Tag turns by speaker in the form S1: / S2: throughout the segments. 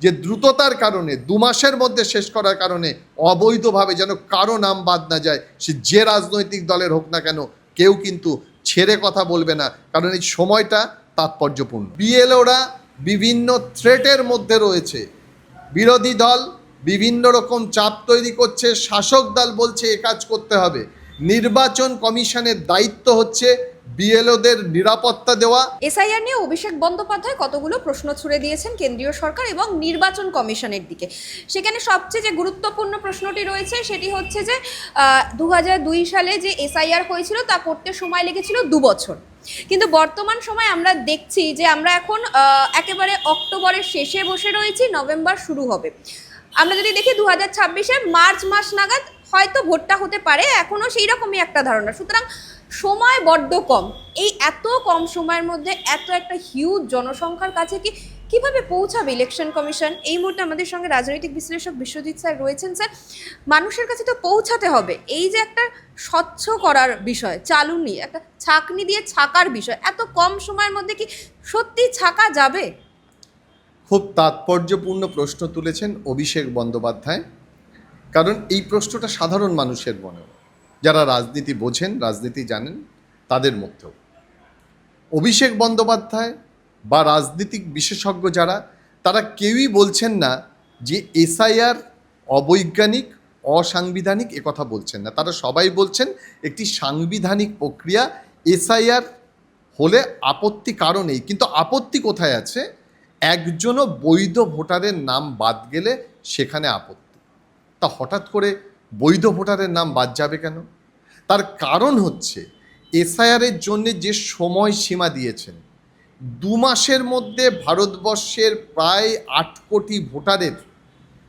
S1: যে দ্রুততার কারণে, দু মাসের মধ্যে শেষ করার কারণে অবৈধভাবে যেন কারও নাম বাদ না যায়, সে যে রাজনৈতিক দলের হোক না কেন, কেউ কিন্তু ছেড়ে কথা বলবে না। কারণ এই সময়টা তাৎপর্যপূর্ণ। বিএলওরা বিভিন্ন থ্রেটের মধ্যে রয়েছে। বিরোধী দল বিভিন্ন রকম চাপ তৈরি করছে, শাসক দল বলছে এ কাজ করতে হবে। নির্বাচন কমিশনের দায়িত্ব হচ্ছে বিএলওদের নিরাপত্তা দেওয়া।
S2: এসআইআর নিয়ে অভিষেক বন্দ্যোপাধ্যায় কতগুলো প্রশ্ন ছুড়ে দিয়েছেন কেন্দ্রীয় সরকার এবং নির্বাচন কমিশনের দিকে। সেখানে সবচেয়ে যে গুরুত্বপূর্ণ প্রশ্নটি রয়েছে সেটি হচ্ছে যে দু সালে যে এসআইআর হয়েছিল তা করতে সময় লেগেছিল দু বছর। কিন্তু বর্তমান সময় আমরা দেখছি যে আমরা এখন একেবারে অক্টোবরের শেষে বসে রয়েছি, নভেম্বর শুরু হবে। আমরা যদি দেখি দু হাজার মার্চ মাস নাগাদ হয়তো ভোটটা হতে পারে এখনও সেই রকমই একটা ধারণা। সুতরাং সময় বড্ড কম। এই এত কম সময়ের মধ্যে এত একটা হিউজ জনসংখ্যার কাছে কি, কীভাবে পৌঁছাবে ইলেকশন কমিশন এই মুহূর্তে আমাদের সঙ্গে রাজনৈতিক বিশ্লেষক বিশ্বজিৎ স্যার রয়েছেন, স্যার। মানুষের কাছে তো পৌঁছাতে হবে। এই যে একটা স্বচ্ছ করার বিষয় চালুনি একটা ছাকনি দিয়ে ছাকার বিষয়, এত কম সময়ের মধ্যে কি সত্যি ছাকা যাবে?
S1: খুব তাৎপর্যপূর্ণ প্রশ্ন তুলেছেন অভিষেক বন্দ্যোপাধ্যায়। কারণ এই প্রশ্নটা সাধারণ মানুষের মনে যারা রাজনীতি বোঝেন, রাজনীতি জানেন, তাদের মধ্যেও। অভিষেক বন্দ্যোপাধ্যায় বা রাজনীতিক বিশেষজ্ঞ যারা, তারা কেউই বলছেন না যে এসআইআর অবৈজ্ঞানিক, অসাংবিধানিক কথা বলছেন না। তারা সবাই বলছেন একটি সাংবিধানিক প্রক্রিয়া এসআইআর হলে আপত্তি কারণেই কিন্তু আপত্তি কোথায় আছে? একজনও বৈধ ভোটারের নাম বাদ গেলে সেখানে আপত্তি। তা হঠাৎ করে বৈধ ভোটারের নাম বাদ যাবে কেন? তার কারণ হচ্ছে এসআইআরের জন্য যে সময় সীমা দিয়েছেন, দু মাসের মধ্যে ভারতবর্ষের প্রায় আট কোটি ভোটারের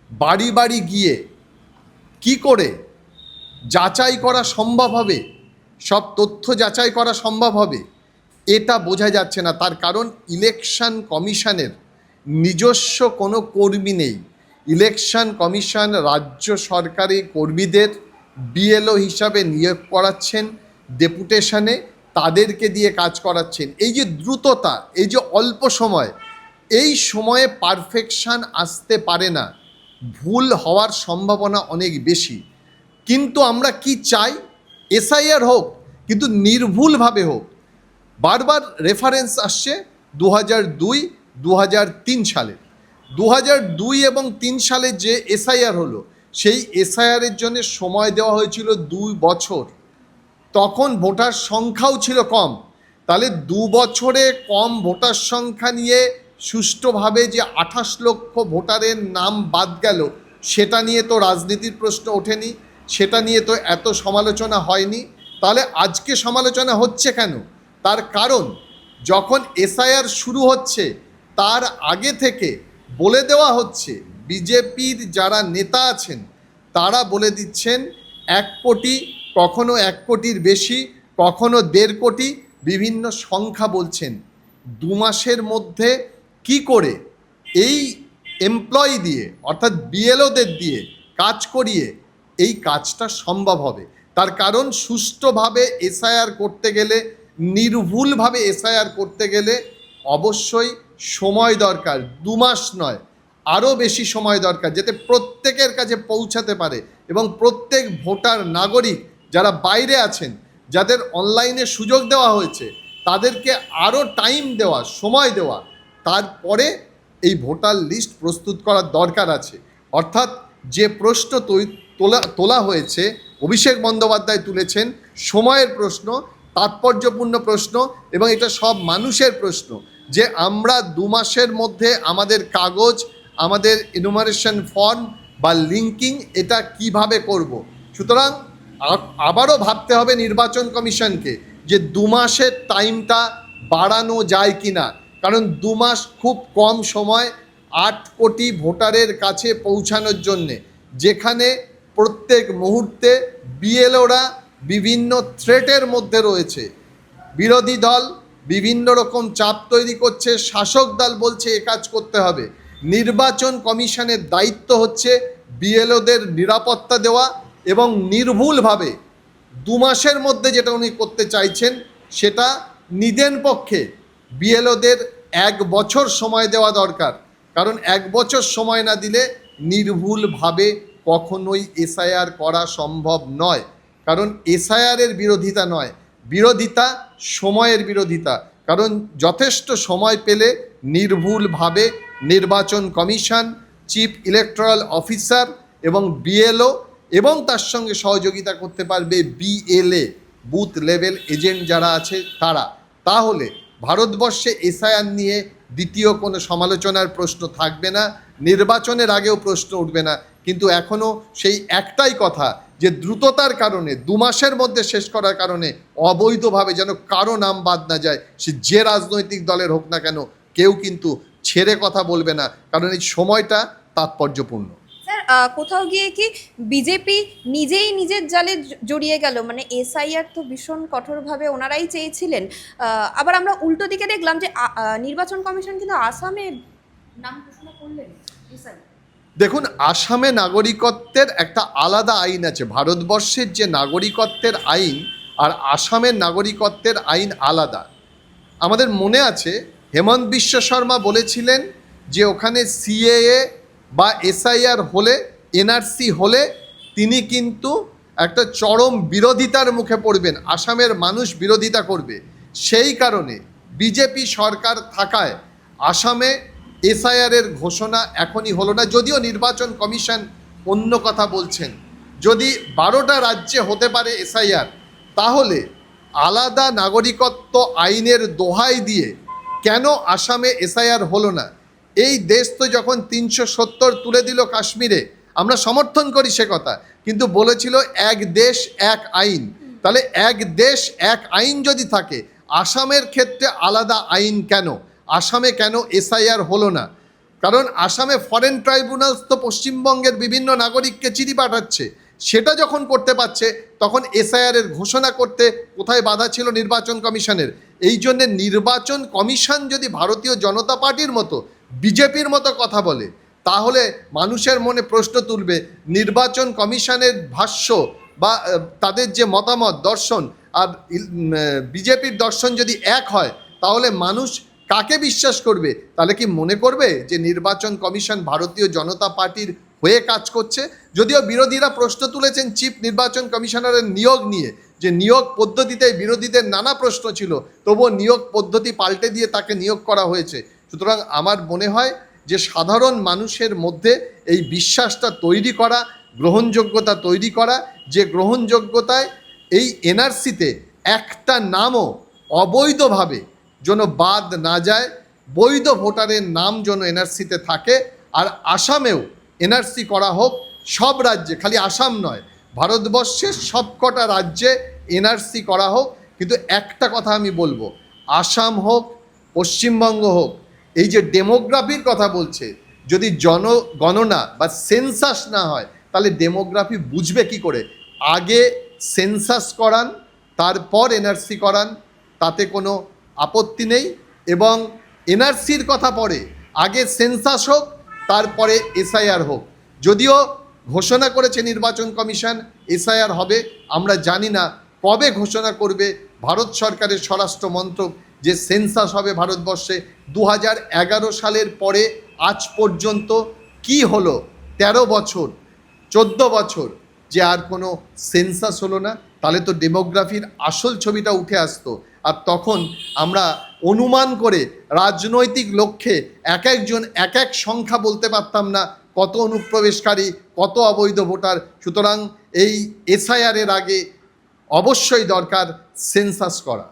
S1: বাড়ি বাড়ি গিয়ে কি করে যাচাই করা সম্ভব হবে, সব তথ্য যাচাই করা সম্ভব হবে, এটা বোঝা যাচ্ছে না। তার কারণ ইলেকশন কমিশনের নিজস্ব কোনো কর্মী নেই। ইলেকশন কমিশন রাজ্য সরকারি কর্মীদের বিএলও হিসাবে নিয়োগ করাচ্ছেন, ডেপুটেশনে তাদেরকে দিয়ে কাজ করাচ্ছেন। এই যে দ্রুততা, এই যে অল্প সময়, এই সময়ে পারফেকশন আসতে পারে না। ভুল হওয়ার সম্ভাবনা অনেক বেশি। কিন্তু আমরা কি চাই? এসআইআর হোক, কিন্তু নির্ভুলভাবে হোক। বারবার রেফারেন্স আসছে দু হাজার দুই দু হাজার তিন সালে। দু দুই এবং তিন সালে যে এসআইআর হলো, সেই এসআইআরের জন্য সময় দেওয়া হয়েছিল দুই বছর। তখন ভোটার সংখ্যাও ছিল কম। তাহলে দু বছরে কম ভোটার সংখ্যা নিয়ে সুষ্ঠুভাবে যে আঠাশ লক্ষ ভোটারের নাম বাদ গেল, সেটা নিয়ে তো রাজনীতির প্রশ্ন ওঠেনি, সেটা নিয়ে তো এত সমালোচনা হয়নি। তাহলে আজকে সমালোচনা হচ্ছে কেন? তার কারণ, যখন এসআইআর শুরু হচ্ছে, তার আগে থেকে বলে দেওয়া হচ্ছে, বিজেপির যারা নেতা আছেন, তারা বলে দিচ্ছেন এক কোটি, কখনো এক কোটির বেশি, কখনো দেড় কোটি, বিভিন্ন সংখ্যা বলছেন। দু মাসের মধ্যে কি করে এই এমপ্লয়ি দিয়ে, অর্থাৎ বিএলওদের দিয়ে কাজ করিয়ে এই কাজটা সম্ভব হবে? তার কারণ সুষ্ঠুভাবে এসআইআর করতে গেলে, নির্ভুলভাবে এসআইআর করতে গেলে অবশ্যই সময় দরকার, দু মাস নয়, আরও বেশি সময় দরকার, যাতে প্রত্যেকের কাছে পৌঁছাতে পারে এবং প্রত্যেক ভোটার নাগরিক যারা বাইরে আছেন, যাদের অনলাইনে সুযোগ দেওয়া হয়েছে, তাদেরকে আরও টাইম দেওয়া, সময় দেওয়া, তারপরে এই ভোটার লিস্ট প্রস্তুত করার দরকার আছে। অর্থাৎ যে প্রশ্ন তোলা তোলা হয়েছে, অভিষেক বন্দ্যোপাধ্যায় তুলেছেন, সময়ের প্রশ্ন, তাৎপর্যপূর্ণ প্রশ্ন এবং এটা সব মানুষের প্রশ্ন। যে আমরা দু মাসের মধ্যে আমাদের কাগজ, আমাদের ইনুমারেশন ফর্ম বা লিঙ্কিং এটা কীভাবে করব। সুতরাং আবারও ভাবতে হবে নির্বাচন কমিশনকে যে দু মাসের টাইমটা বাড়ানো যায় কি না কারণ দু মাস খুব কম সময় আট কোটি ভোটারের কাছে পৌঁছানোর জন্যে। যেখানে প্রত্যেক মুহূর্তে বিএলওরা বিভিন্ন থ্রেটের মধ্যে রয়েছে। বিরোধী দল বিভিন্ন রকম চাপ তৈরি করছে, শাসক দল বলছে এ কাজ করতে হবে। নির্বাচন কমিশনের দায়িত্ব হচ্ছে বিএলওদের নিরাপত্তা দেওয়া এবং নির্ভুলভাবে দু মাসের মধ্যে যেটা উনি করতে চাইছেন, সেটা নিদেন পক্ষে বিএলওদের এক বছর সময় দেওয়া দরকার। কারণ এক বছর সময় না দিলে নির্ভুলভাবে কখনোই এসআইআর করা সম্ভব নয়। কারণ এসআইআরের বিরোধিতা নয়। বিরোধিতা সময়ের বিরোধিতা। কারণ যথেষ্ট সময় পেলে নির্ভুলভাবে নির্বাচন কমিশন, চিফ ইলেকট্রাল অফিসার এবং বিএলও এবং তার সঙ্গে সহযোগিতা করতে পারবে বিএলএ, বুথ লেভেল এজেন্ট যারা আছে তারা। তাহলে ভারতবর্ষে এসআইআর নিয়ে দ্বিতীয় কোনো সমালোচনার প্রশ্ন থাকবে না, নির্বাচনের আগেও প্রশ্ন উঠবে না। কিন্তু এখনও সেই একটাই কথা যে দ্রুততার কারণে, দু মাসের মধ্যে শেষ করার কারণে অবৈধভাবে যেন কারও নাম বাদ না যায়, সে যে রাজনৈতিক দলের হোক না কেন, কেউ কিন্তু ছেড়ে কথা বলবে না। কারণ এই সময়টা তাৎপর্যপূর্ণ।
S2: কোথাও গিয়ে কি বিজেপি নিজেই নিজের জালে জড়িয়ে গেল? মানে এসআইআর তো ভীষণ কঠোরভাবে ওনারাই চেয়েছিলেন। আবার আমরা উল্টো দিকে দেখলাম যে নির্বাচন কমিশন কিন্তু আসামে নাম ঘোষণা করলেন SIR
S1: দেখুন, আসামে নাগরিকত্বের একটা আলাদা আইন আছে। ভারতবর্ষের যে নাগরিকত্বের আইন আর আসামের নাগরিকত্বের আইন আলাদা। আমাদের মনে আছে, হেমন্ত বিশ্ব শর্মা বলেছিলেন যে ওখানে সিএএ বা এসআইআর হলে, এনআরসি হলে তিনি কিন্তু একটা চরম বিরোধিতার মুখে পড়বেন। আসামের মানুষ বিরোধিতা করবে। সেই কারণে বিজেপি সরকার থাকায় আসামে এসআইআরের ঘোষণা এখনই হলো না। যদিও নির্বাচন কমিশন অন্য কথা বলছেন। যদি বারোটা রাজ্যে হতে পারে এসআইআর, তাহলে আলাদা নাগরিকত্ব আইনের দোহাই দিয়ে কেন আসামে এসআইআর হলো না? এই দেশ তো যখন তিনশো সত্তর তুলে দিল কাশ্মীরে, আমরা সমর্থন করি সে কথা, কিন্তু বলেছিল এক দেশ, এক আইন। তাহলে এক দেশ, এক আইন যদি থাকে, আসামের ক্ষেত্রে আলাদা আইন কেন? আসামে কেন এসআইআর হলো না? কারণ আসামে ফরেন ট্রাইব্যুনালস তো পশ্চিমবঙ্গের বিভিন্ন নাগরিককে চিঠি পাঠাচ্ছে। সেটা যখন করতে পারছে, তখন এসআইআর এর ঘোষণা করতে কোথায় বাধা ছিল নির্বাচন কমিশনের? এই জন্যে নির্বাচন কমিশন যদি ভারতীয় জনতা পার্টির মতো, বিজেপির মতো কথা বলে, তাহলে মানুষের মনে প্রশ্ন তুলবে, নির্বাচন কমিশনের ভাষ্য বা তাদের যে মতামত, দর্শন, আর বিজেপির দর্শন যদি এক হয়, তাহলে মানুষ কাকে বিশ্বাস করবে? তাহলে কি মনে করবে যে নির্বাচন কমিশন ভারতীয় জনতা পার্টির হয়ে কাজ করছে? যদিও বিরোধীরা প্রশ্ন তুলেছেন চিফ নির্বাচন কমিশনারের নিয়োগ নিয়ে, যে নিয়োগ পদ্ধতিতে বিরোধীদের নানা প্রশ্ন ছিল, তবুও নিয়োগ পদ্ধতি পাল্টে দিয়ে তাকে নিয়োগ করা হয়েছে। সুতরাং আমার মনে হয় যে সাধারণ মানুষের মধ্যে এই বিশ্বাসটা তৈরি করা, গ্রহণযোগ্যতা তৈরি করা, যে গ্রহণযোগ্যতায় এই এনআরসিতে একটা নামও অবৈধভাবে যেন বাদ না যায়, বৈধ ভোটারের নাম যেন এনআরসিতে থাকে, আর আসামেও এনআরসি করা হোক, সব রাজ্যে, খালি আসাম নয় ভারতবর্ষের সবকটা রাজ্যে এনআরসি করা হোক। কিন্তু একটা কথা আমি বলব, আসাম হোক, পশ্চিমবঙ্গ হোক, এই যে ডেমোগ্রাফির কথা বলছে, যদি জনগণনা বা সেন্সাস না হয়, তাহলে ডেমোগ্রাফি বুঝবে কি করে? আগে সেন্সাস করান, তারপর এনআরসি করান, তাতে কোনো আপত্তি নেই এবং এনআরসির কথা পরে আগে সেন্সাস হোক, তারপরে এসআইআর হোক। যদিও ঘোষণা করেছে নির্বাচন কমিশন, এসআইআর হবে। আমরা জানি না কবে ঘোষণা করবে ভারত সরকারের স্বরাষ্ট্র মন্ত্রক যে সেন্সাস হবে ভারতবর্ষে দু সালের পরে, আজ পর্যন্ত কি হলো? ১৩ বছর, চোদ্দ বছর যে আর কোনো সেন্সাস হলো না। তাহলে তো ডেমোগ্রাফির আসল ছবিটা উঠে আসতো। আর তখন আমরা অনুমান করে রাজনৈতিক লক্ষ্যে এক একজন এক এক সংখ্যা বলতে পারতাম না, কত অনুপ্রবেশকারী, কত অবৈধ ভোটার। সুতরাং এই এসআইআরের আগে অবশ্যই দরকার সেন্সাস করা।